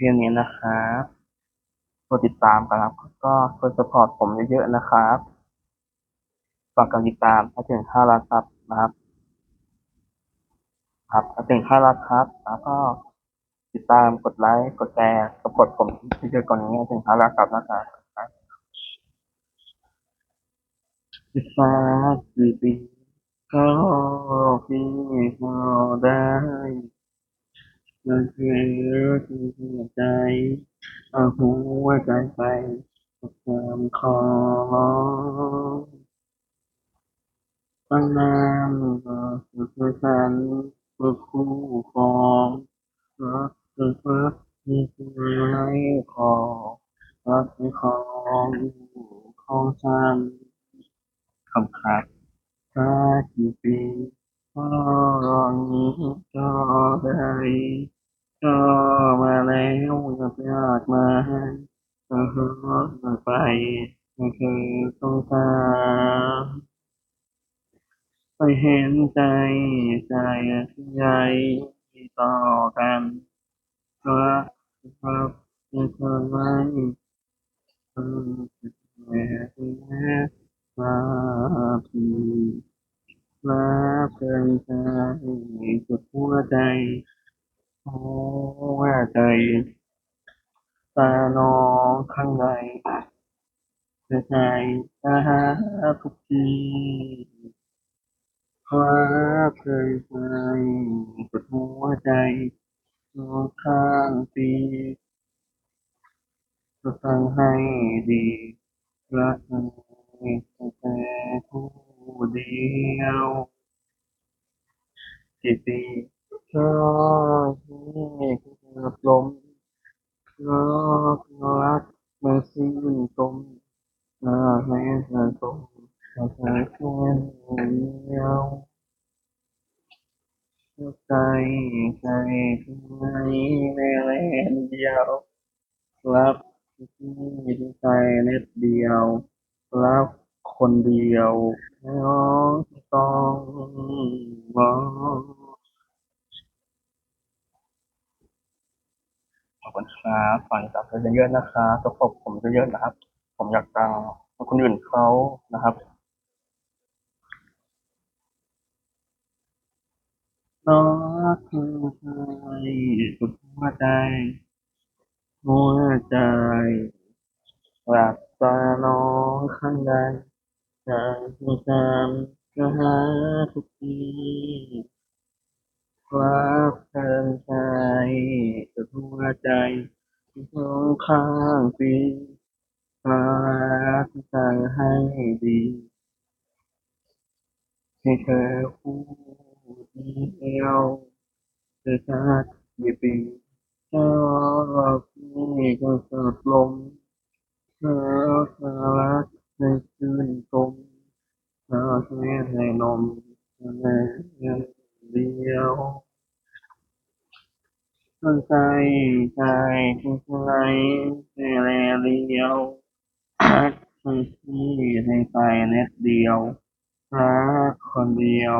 พียงนี้นะครับกดติดตามกันครับ ก็กดสปอร์ตผมเยอะๆนะครับฝากกันติดตามถ้าถึงห้าล้านซับนะครับ ครับถ้าถึงห้าล้านครับ แล้วก็ติดตามกดไลค์กดแชร์กดกดผมที่เจอก่อนนี้ถึงห้าล้านซับนะครับสิบฟ้ากี่ปีก็พี่ก็ได้ มันคือที่หัวใจเอาหัวใจไปกับความขอร้องตั้งนานก็คือฉันคือคู่ครองรักคือเพื่อที่ไม่ขอรักคือของของฉันคำขาดถ้ากี่ปีก็รอนี้ก็ได้ ก็มาแล้วอยากอยากมาก็คือไปก็คือต้องการไปเห็นใจใจใหญ่ต่อกันรักครับไม่เคยไม่เคยแม่ที่แม่มาพีรักเกินใจสุดหัวใจ หัวใจตาน้องข้างในใจตาทุกทีควาเคยใจสุดหัวใจน้องข้างปีจะฟังให้ดีรักแต่ผู้เดียว กี่ปีก็ที่เกือบล้มก็รักมันสิ้นตมรักแม้จะตมก็แค่เพียงเดียวใจใจที่ไหนแม้แลเดียวรักที่ใจเน็ตเดียวรักคนเดียวน้องต้องมอง ข อบคุณครับฝากติดตามกันเยอะๆนะครับสปอร์ตผมเยอะๆนะครับ ผมอยากดังเหมือนคนอื่นเขานะครับน้องคือใครสุดหัวใจหัวใจหลับตาน้องข้างในใจมีการกระหาทุกทีรักเกินใจ หัวใจสองข้างปีรักสั่งให้ดีให้เธอคู่เดียวเธอชาติกี่ปีก็พี่ก็สดลมเธอรักในคืนตมเธอแม่ให้นมแม่ดียว ตั้าใจใจที่ไหนให้แลเลียวรักที่ในใจเล็กเดียวรักคนเดียว